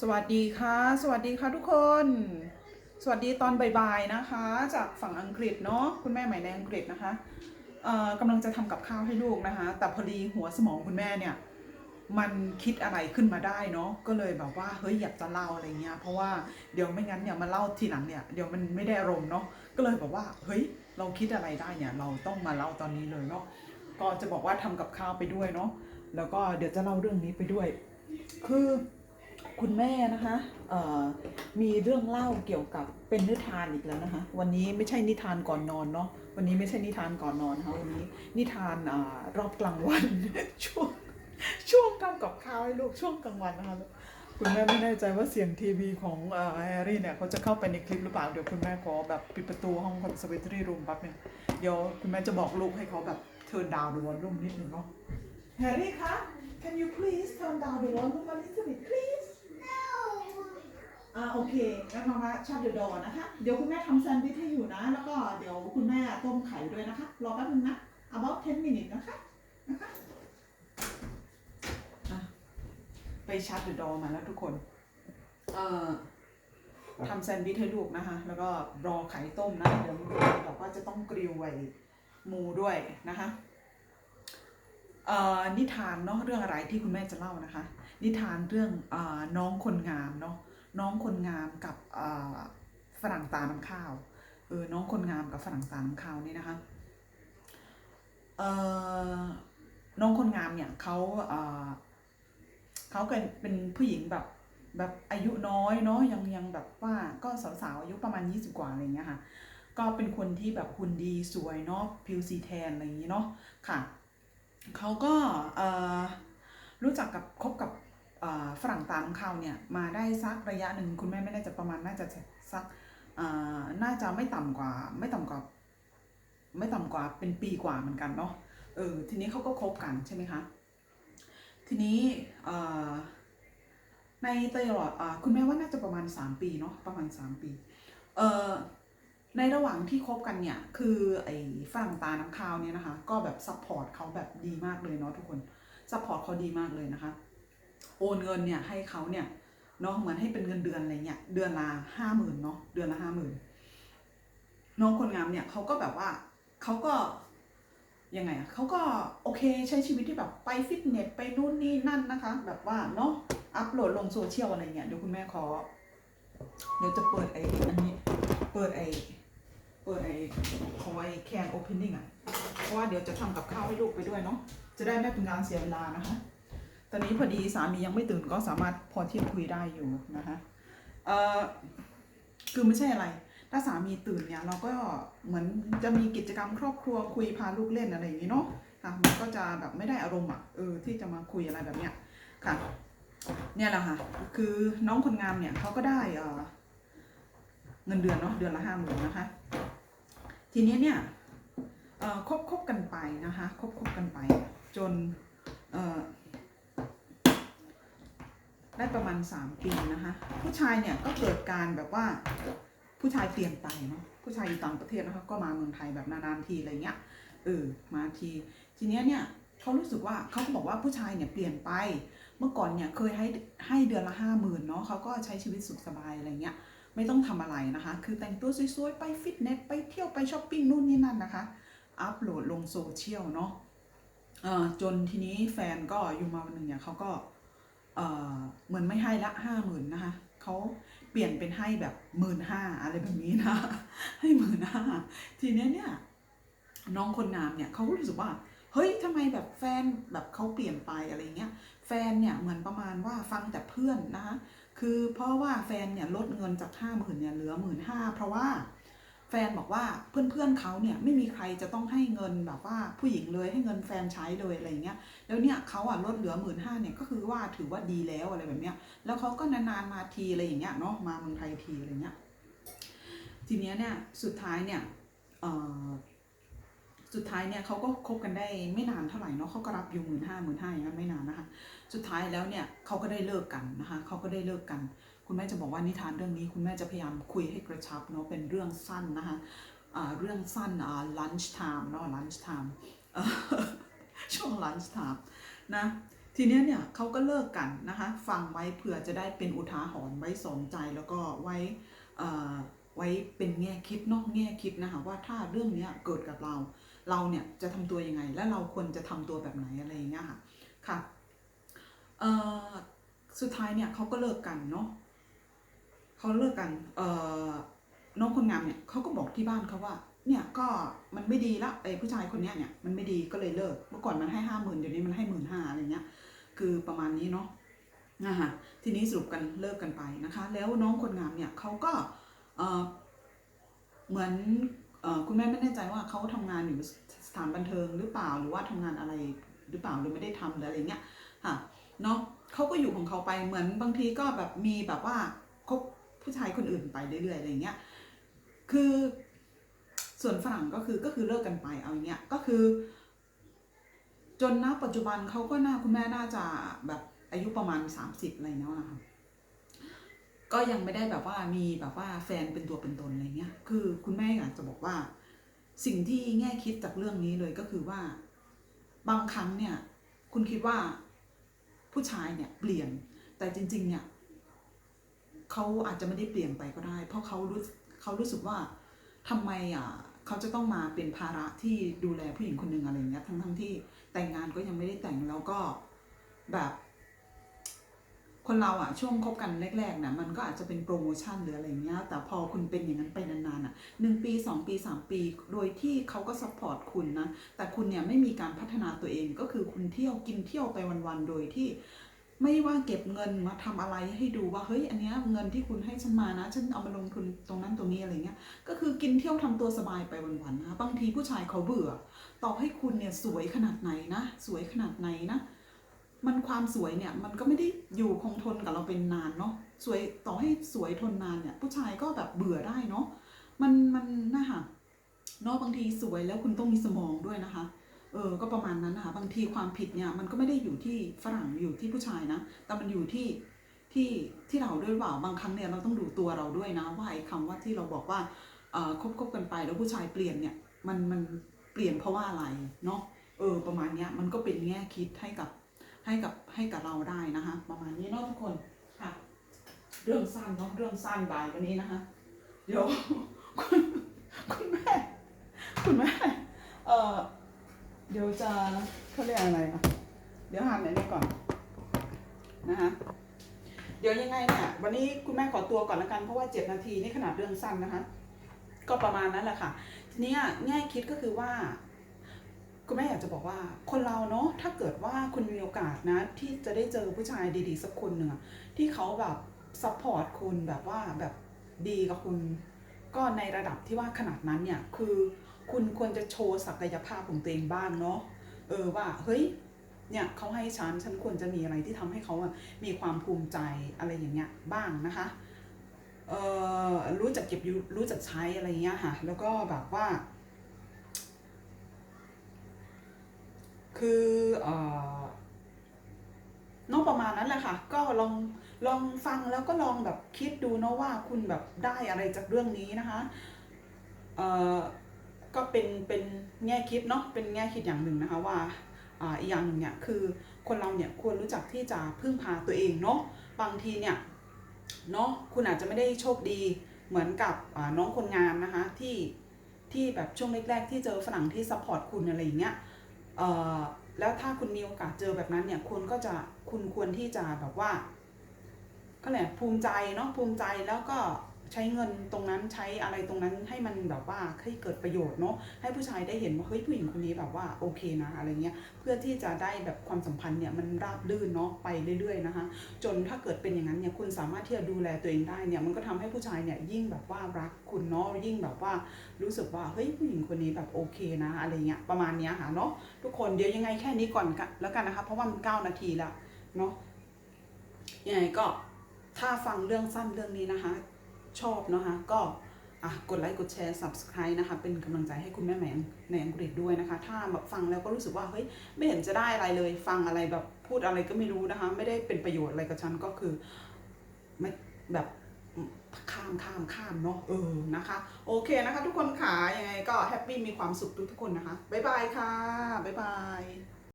สวัสดีค่ะ สวัสดีค่ะทุกคน สวัสดีตอนบ่ายๆนะคะ จากฝั่งอังกฤษเนาะคุณแม่ใหม่ในอังกฤษนะคะเอ่อกำลังจะทำกับข้าวให้ลูกนะคะ แต่พอดีหัวสมองคุณแม่เนี่ยมันคิดอะไรขึ้นมาได้เนาะก็เลยแบบว่าเฮ้ยอยากจะเล่าอะไรเงี้ยเพราะว่าเดี๋ยวไม่งั้นเนี่ยมาเล่าทีหลังเนี่ยเดี๋ยวมันไม่ได้อารมณ์เนาะก็เลยแบบว่าเฮ้ยเราคิดอะไรได้เนี่ยเราต้องมาเล่าตอนนี้เลยเนาะก็จะบอกว่าทำกับข้าวไปด้วยเนาะแล้วก็เดี๋ยวจะเล่าเรื่องนี้ไปด้วย คือ คุณแม่นะคะมีเรื่องเล่าเกี่ยวกับเป็นนิทานอีกแล้วนะคะ วันนี้ไม่ใช่นิทานก่อนนอนเนาะวันนี้ไม่ใช่นิทานก่อนนอนนะคะวันนี้นิทานอรอบกลางวัน ช่วงช่วงทำกับข้าวให้ลูกช่วงกลางวันนะคะคุณแม่ไม่แน่ใจว่าเสียงทีวีของแฮร์รี่เนี่ยเขาจะเข้าไปในคลิปหรือเปล่าเดี๋ยวคุณแม่ขอแบบปิดประตูห้องคอนเสิร์ตรูมแป๊บนึงเดี๋ยวคุณแม่จะบอกลูกให้เขาแบบเทิร์นดาวดูวอลลุ่มนิดนึงเนาะแฮร์รี่คะ can you please turn down the volume a little bit please อ่าโอเคงั้นมามาชัดเดอะดอนะคะ เดี๋ยวคุณแม่ทำแซนด์วิชให้อยู่นะ แล้วก็เดี๋ยวคุณแม่ต้มไข่ด้วยนะคะ รอแป๊บนึงนะ about 10 minutes นะคะนะคะอะไปชัดเดอะดอมาแล้วทุกคน เอ่อทำแซนด์วิชให้ลูกนะคะ แล้วก็รอไข่ต้มนะ เดี๋ยวบอกว่าจะต้องกริลไว้หมูด้วยนะคะเอ่อนิทานเนาะเรื่องอะไรที่คุณแม่จะเล่านะคะ นิทานเรื่องอ่าน้องคนงามเนาะ น้องคนงามกับฝรั่งตาน้ำข้าวเออน้องคนงามกับฝรั่งตาน้ำข้าวนี่นะคะเออน้องคนงามเนี่ยเขาอ่าเขาเป็นผู้หญิงแบบแบบอายุน้อยเนาะยังยังแบบว่าก็สาวๆอายุประมาณ 20 กว่าอะไรเงี้ยค่ะ ก็เป็นคนที่แบบหุ่นดีสวยเนาะผิวสีแทนอะไรอย่างงี้เนาะค่ะเขาก็เออรู้จักกับคบกับ ฝรั่งตามเขาเนี่ยมาได้สักระยะหนึ่งคุณแม่ไม่แน่ใจประมาณน่าจะสักอ่อน่าจะไม่ต่ำกว่า ไม่ต่ำกว่า ไม่ต่ำกว่าเป็นปีกว่าเหมือนกันเนาะเออทีนี้เขาก็คบกันใช่ไหมคะทีนี้อ่อในตลอดอ่าคุณแม่ว่าน่าจะประมาณ 3 ปีเนาะประมาณ 3 ปีเอ่อในระหว่างที่คบกันเนี่ยคือไอ้ฝรั่งตาน้ำข้าวเนี่ยนะคะก็แบบซัพพอร์ตเขาแบบดีมากเลยเนาะทุกคนซัพพอร์ตเขาดีมากเลยนะคะ โอนเงินเนี่ยให้เขาเนี่ยเนาะเหมือนให้เป็นเงินเดือนอะไรเงี้ยเดือนละห้าหมื่นเนาะเดือนละห้าหมื่นน้องคนงามเนี่ยเขาก็แบบว่าเขาก็ยังไงอะเขาก็โอเคใช้ชีวิตที่แบบไปฟิตเนสไปนู่นนี่นั่นนะคะ แบบว่าเนาะอัพโหลดลงโซเชียลอะไรเงี้ยเดี๋ยวคุณแม่ขอเดี๋ยวจะเปิดไอ้อันนี้เปิดไอ้เปิดไอ้ของไอ้แคนโอเพนนิ่งอะเพราะว่าเดี๋ยวจะทำกับข้าวให้ลูกไปด้วยเนาะจะได้ไม่เป็นการเสียเวลานะคะ อนนี้พอดีสามียังไม่ตื่นก็สามารถพอที่จะคุยได้อยู่นะคะเอ่อคือไม่ใช่อะไร ถ้าสามีตื่นเนี่ยเราก็เหมือนจะมีกิจกรรมครอบครัวคุยพาลูกเล่นอะไรอย่างนี้เนาะค่ะมันก็จะแบบไม่ได้อารมณ์อะเออที่จะมาคุยอะไรแบบเนี้ยค่ะเนี่ยแหละค่ะคือน้องคนงามเนี่ยเขาก็ได้เออเงินเดือนเนาะเดือนละห้าหมื่นนะคะ ทีนี้เนี่ยเอ่อคบคบกันไปนะคะคบคบกันไป จนเอ่อ ได้ประมปีนะคะ ผู้ชายเนี่ยก็เกิดการแบบว่าผู้ชายเปลี่ยนไปเนาะผู้ชายอยู่ต่างประเทศนะคะก็มาเมืองไทยแบบนานๆทีอะไรเงี้ยเออมาทีทีเนี้ยเนี่ยเขารู้สึกว่าเขาก็บอกว่าผู้ชายเนี่ยเปลี่ยนไป เมื่อก่อนเนี่ยเคยให้ให้เดือนละห้าหมื่นเนาะเขาก็ใช้ชีวิตสุขสบายอะไรเงี้ยไม่ต้องทำอะไรนะคะ คือแต่งตัวสวยๆ ไปฟิตเนส ไปเที่ยวไปช้อปปิ้งนู่นนี่นั่นนะคะ อัพโหลดลงโซเชียลเนาะจนทีนี้แฟนก็อยู่มาวันหนึ่งเนี่ยเขาก็ เหมือนไม่ให้ละห้าหมื่นนะคะเขาเปลี่ยนเป็นให้แบบหมื่นห้าอะไรแบบนี้นะ ให้หมื่นห้าทีเนี้ยเนี่ยน้องคนงามเนี่ยเขารู้สึกว่าเฮ้ยทำไมแบบแฟนแบบเขาเปลี่ยนไปอะไรเงี้ย แฟนเนี่ยเหมือนประมาณว่าฟังแต่เพื่อนนะคะคือเพราะว่าแฟนเนี่ยลดเงินจากห้าหมื่นเนี่ยเหลือหมื่นห้าเพราะว่า แฟนบอกว่าเพื่อนๆเขาเนี่ยไม่มีใครจะต้องให้เงินแบบว่าผู้หญิงเลยให้เงินแฟนใช้เลยอะไรเงี้ยแล้วเนี่ยเขาอะลดเหลือหมื่นห้าเนี่ยก็คือว่าถือว่าดีแล้วอะไรแบบเนี้ยแล้วเขาก็นานๆมาทีอะไรอย่างเงี้ยเนาะมาเมืองไทยทีอะไรเงี้ยทีเนี้ยเนี่ยสุดท้ายเนี่ยเอ่อสุดท้ายเนี่ยเขาก็คบกันได้ไม่นานเท่าไหร่เนาะเขาก็รับอยู่หมื่นห้าหมื่นห้าอย่างนั้นไม่นานนะคะ สุดท้ายแล้วเนี่ยเขาก็ได้เลิกกันนะคะเขาก็ได้เลิกกัน คุณแม่จะบอกว่านิทานเรื่องนี้ คุณแม่จะพยายามคุยให้กระชับเนาะเป็นเรื่องสั้นนะคะเรื่องสั้นอ่า lunch time เนาะ lunch time ช่อช่วง lunch time นะทีเนี้ยเนี่ยเขาก็เลิกกันนะคะฟังไว้เผื่อจะได้เป็นอุทาหรณ์ไว้สอนใจแล้วก็ไว้ไว้เป็นแง่คิดเนอกแง่คิดนะคะว่าถ้าเรื่องนี้เกิดกับเรา เราเนี่ยจะทำตัวยังไง และเราควรจะทำตัวแบบไหนอะไรอย่างเงี้ยค่ะค่ะสุดท้ายเนี่ยเขาก็เลิกกันเนาะ เขาเลิกกันเอ่อน้องคนงามเนี่ยเขาก็บอกที่บ้านเขาว่า เนี่ยก็มันไม่ดีละไอ้ผู้ชายคนเนี้ยเนี่ยมันไม่ดีก็เลยเลิกเมื่อก่อนมันให้ห้าหมื่นเดี๋ยวนี้มันให้หมื่นห้าอะไรเงี้ย คือประมาณนี้เนาะนะคะทีนี้สรุปกันเลิกกันไปนะคะ แล้วน้องคนงามเนี่ยเขาก็เออเหมือนคุณแม่ไม่แน่ใจว่าเขาทำงานอยู่สถานบันเทิงหรือเปล่าหรือว่าทำงานอะไรหรือเปล่าหรือไม่ได้ทำหรืออะไรเงี้ยค่ะเนาะเขาก็อยู่ของเขาไปเหมือนบางทีก็แบบมีแบบว่าคบ ผู้ชายคนอื่นไปเรื่อยๆอะไรเงี้ย คือส่วนฝรั่งก็คือก็คือเลิกกันไปเอาอย่างเงี้ยก็คือ จนณปัจจุบันเขาก็น่าคุณแม่น่าจะแบบอายุประมาณ 30อะไรเนาะนะคะก็ยังไม่ได้แบบว่ามีแบบว่าแฟนเป็นตัวเป็นตนอะไรเงี้ย คือคุณแม่อยากจะบอกว่า สิ่งที่แง่คิดจากเรื่องนี้เลยก็คือว่า บางครั้งเนี่ย คุณคิดว่าผู้ชายเนี่ยเปลี่ยนแต่จริง ๆ เนี่ย เขาอาจจะไม่ได้เปลี่ยนไปก็ได้ เพราะเขารู้เขารู้สึกว่าทำไมอะเขาจะต้องมาเป็นภาระที่ดูแลผู้หญิงคนหนึ่งอะไรเงี้ยทั้งทั้งที่แต่งงานก็ยังไม่ได้แต่งแล้วก็แบบ คนเราอะช่วงคบกันแรกๆนะมันก็อาจจะเป็นโปรโมชั่นหรืออะไรเงี้ยแต่พอคุณเป็นอย่างนั้นไปนานๆอะหนึ่งปีสองปีสามปี โดยที่เขาก็ซัพพอร์ตคุณนะแต่คุณเนี่ยไม่มีการพัฒนาตัวเองก็คือคุณเที่ยวกินเที่ยวไปวันๆโดยที่ ไม่ว่าเก็บเงินมาทำอะไรให้ดูว่าเฮ้ยอันเนี้ยเงินที่คุณให้ฉันมานะ ฉันเอามาลงทุนตรงนั้นตรงนี้อะไรเงี้ย ก็คือกินเที่ยวทำตัวสบายไปวันๆนะคะบางทีผู้ชายเขาเบื่อ ต่อให้คุณเนี่ยสวยขนาดไหนนะ สวยขนาดไหนนะ มันความสวยเนี่ยมันก็ไม่ได้อยู่คงทนกับเราเป็นนานเนาะสวยต่อให้สวยทนนานเนี่ย ผู้ชายก็แบบเบื่อได้เนาะมันมันนะคะเนาะบางทีสวยแล้วคุณต้องมีสมองด้วยนะคะ เออก็ประมาณนั้นนะคะบางทีความผิดเนี่ยมันก็ไม่ได้อยู่ที่ฝรั่งอยู่ที่ผู้ชายนะ แต่มันอยู่ที่ที่ที่เราด้วยเปล่าบางครั้งเนี่ยเราต้องดูตัวเราด้วยนะว่าไอ้คำว่าที่เราบอกว่าเออคบคบกันไปแล้วผู้ชายเปลี่ยนเนี่ยมันมันเปลี่ยนเพราะว่าอะไรเนาะเออประมาณเนี้ยมันก็เป็นแง่คิดให้กับให้กับให้กับเราได้นะคะประมาณนี้เนาะทุกคนค่ะ เรื่องสั้นเนาะเรื่องสั้นบ่ายวันนี้นะคะเดี๋ยวคุณคุณแม่คุณแม่เออ เดี๋ยวจะเขาเรียกอะไรอะ เดี๋ยวหันอันนี้ก่อนนะคะเดี๋ยวยังไงเนี่ยวันนี้คุณแม่ขอตัวก่อนละกันเพราะว่าเจ็ดนาทีนี่ขนาดเรื่องสั้นนะคะ ก็ประมาณนั้นแหละค่ะทีนี้แง่คิดก็คือว่า คุณแม่อยากจะบอกว่า คนเราเนาะถ้าเกิดว่าคุณมีโอกาสนะ ที่จะได้เจอผู้ชายดีๆสักคนหนึ่งที่เขาแบบซัพพอร์ตคุณแบบว่าแบบดีกับคุณ ก็ในระดับที่ว่าขนาดนั้นเนี่ยคือ คุณควรจะโชว์ศักยภาพของตัวเองบ้างเนาะเออว่าเฮ้ยเนี่ยเขาให้ฉันฉันควรจะมีอะไรที่ทำให้เขามีความภูมิใจอะไรอย่างเงี้ยบ้างนะคะเอ่อรู้จักเก็บรู้จักใช้อะไรเงี้ยค่ะแล้วก็แบบว่า คือเอ่อนอกประมาณนั้นแหละค่ะ ก็ลองลองฟังแล้วก็ลองแบบคิดดูเนาะว่าคุณแบบได้อะไรจากเรื่องนี้นะคะ เอ่อ ก็เป็นเป็นแง่คิดเนาะเป็นแง่คิดอย่างหนึ่งนะคะว่าอ่าอีกอย่างหนึ่งเนี่ยคือคนเราเนี่ยควรรู้จักที่จะพึ่งพาตัวเองเนาะบางทีเนี่ยเนาะคุณอาจจะไม่ได้โชคดีเหมือนกับน้องคนงานนะคะที่ที่แบบช่วงแรกๆที่เจอฝรั่งที่ซัพพอร์ตคุณอะไรอย่างเงี้ยเอ่อแล้วถ้าคุณมีโอกาสเจอแบบนั้นเนี่ยคุณก็จะคุณควรที่จะแบบว่าก็แหละภูมิใจเนาะภูมิใจแล้วก็ ใช้เงินตรงนั้นใช้อะไรตรงนั้นให้มันแบบว่าให้เกิดประโยชน์เนาะให้ผู้ชายได้เห็นว่าเฮ้ยผู้หญิงคนนี้แบบว่าโอเคนะอะไรเงี้ยเพื่อที่จะได้แบบความสัมพันธ์เนี่ยมันราบรื่นเนาะไปเรื่อยๆนะคะ จนถ้าเกิดเป็นอย่างนั้นเนี่ยคุณสามารถที่จะดูแลตัวเองได้เนี่ยมันก็ทำให้ผู้ชายเนี่ยยิ่งแบบว่ารักคุณเนาะยิ่งแบบว่ารู้สึกว่าเฮ้ยผู้หญิงคนนี้แบบโอเคนะอะไรเงี้ยประมาณเนี้ยค่ะเนาะทุกคนเดี๋ยวยังไงแค่นี้ก่อนกันแล้วกันนะคะเพราะว่ามันเก้านาทีล้วเนาะยังไงก็ถ้าฟังเรื่องสั้นเรื่องนี้นะคะ ชอบนะคะก็ะกดไลค์กดแชร์ subscribe นะคะ เป็นกำลังใจให้คุณแม่แหมงในอังกฤษด้วยนะคะ ถ้าแบบฟังแล้วก็รู้สึกว่า เฮ้ย ไม่เห็นจะได้อะไรเลย ฟังอะไรแบบพูดอะไรก็ไม่รู้นะคะ ไม่ได้เป็นประโยชน์อะไรกับฉันก็คือไม่แบบข้ามข้ามข้ามเนาะเออนะคะ โอเคนะคะ ทุกคนค่ะยังไงก็แฮปปี้มีความสุขทุกทุกคนนะคะ บ๊ายบายค่ะ บ๊ายบาย